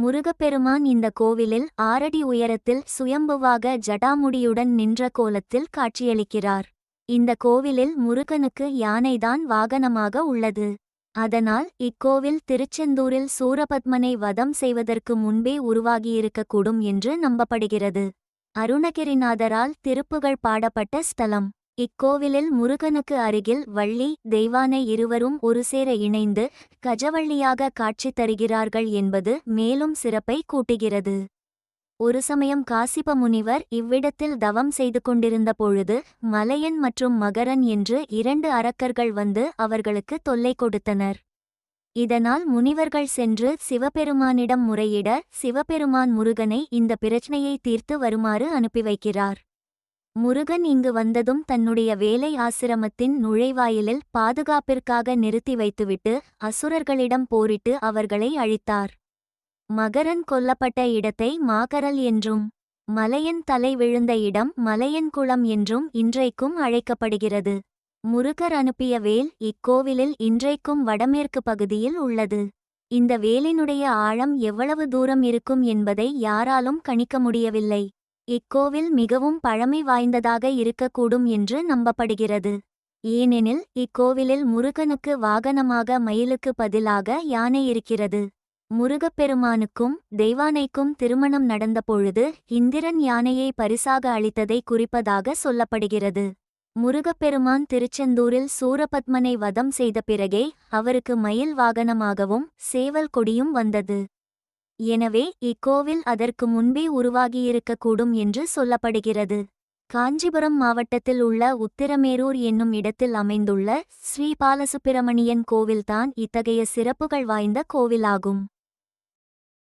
முருகப்பெருமான் இந்த கோவிலில் ஆறடி உயரத்தில் சுயம்புவாக ஜடாமுடியுடன் நின்ற கோலத்தில் காட்சியளிக்கிறார். இந்த கோவிலில் முருகனுக்கு யானைதான் வாகனமாக உள்ளது. அதனால் இக்கோவில் திருச்செந்தூரில் சூரபத்மனை வதம் செய்வதற்கு முன்பே உருவாகியிருக்கக்கூடும் என்று நம்பப்படுகிறது. அருணகிரிநாதரால் திருப்புகழ் பாடப்பட்ட ஸ்தலம். இக்கோவிலில் முருகனுக்கு அருகில் வள்ளி தெய்வானை இருவரும் ஒருசேர இணைந்து கஜவள்ளியாக காட்சி தருகிறார்கள் என்பது மேலும் சிறப்பை கூட்டுகிறது. ஒரு சமயம் காசிப முனிவர் இவ்விடத்தில் தவம் செய்து கொண்டிருந்த பொழுது மலையன் மற்றும் மகரன் என்று இரண்டு அரக்கர்கள் வந்து அவர்களுக்கு தொல்லை கொடுத்தனர். இதனால் முனிவர்கள் சென்று சிவபெருமானிடம் முறையிட சிவபெருமான் முருகனை இந்த பிரச்சனையை தீர்த்து வருமாறு அனுப்பி வைக்கிறார். முருகன் இங்கு வந்ததும் தன்னுடைய வேலை ஆசிரமத்தின் நுழைவாயிலில் பாதுகாப்பிற்காக நிறுத்தி வைத்துவிட்டு அசுரர்களிடம் போரிட்டு அவர்களை அழித்தார். மகரன் கொல்லப்பட்ட இடத்தை மாகரல் என்றும் மலையன் தலை விழுந்த இடம் மலையன் குளம் என்றும் இன்றைக்கும் அழைக்கப்படுகிறது. முருகர் அனுப்பிய வேல் இக்கோவிலில் இன்றைக்கும் வடமேற்கு பகுதியில் உள்ளது. இந்த வேலினுடைய ஆழம் எவ்வளவு தூரம் இருக்கும் என்பதை யாராலும் கணிக்க முடியவில்லை. இக்கோவில் மிகவும் பழமை வாய்ந்ததாக இருக்கக்கூடும் என்று நம்பப்படுகிறது. ஏனெனில் இக்கோவிலில் முருகனுக்கு வாகனமாக மயிலுக்கு பதிலாக யானை இருக்கிறது. முருகப்பெருமானுக்கும் தெய்வானைக்கும் திருமணம் நடந்தபொழுது இந்திரன் யானையை பரிசாக அளித்ததை குறிப்பதாக சொல்லப்படுகிறது. முருகப்பெருமான் திருச்செந்தூரில் சூரபத்மனை வதம் செய்த பிறகே அவருக்கு மயில் வாகனமாகவும் சேவல் கொடியும் வந்தது. எனவே இக்கோவில் அதற்கு முன்பே உருவாகியிருக்கக்கூடும் என்று சொல்லப்படுகிறது. காஞ்சிபுரம் மாவட்டத்தில் உள்ள உத்திரமேரூர் என்னும் இடத்தில் அமைந்துள்ள ஸ்ரீ பாலசுப்பிரமணியன் கோவில்தான் இத்தகைய சிறப்புகள் வாய்ந்த கோவிலாகும்.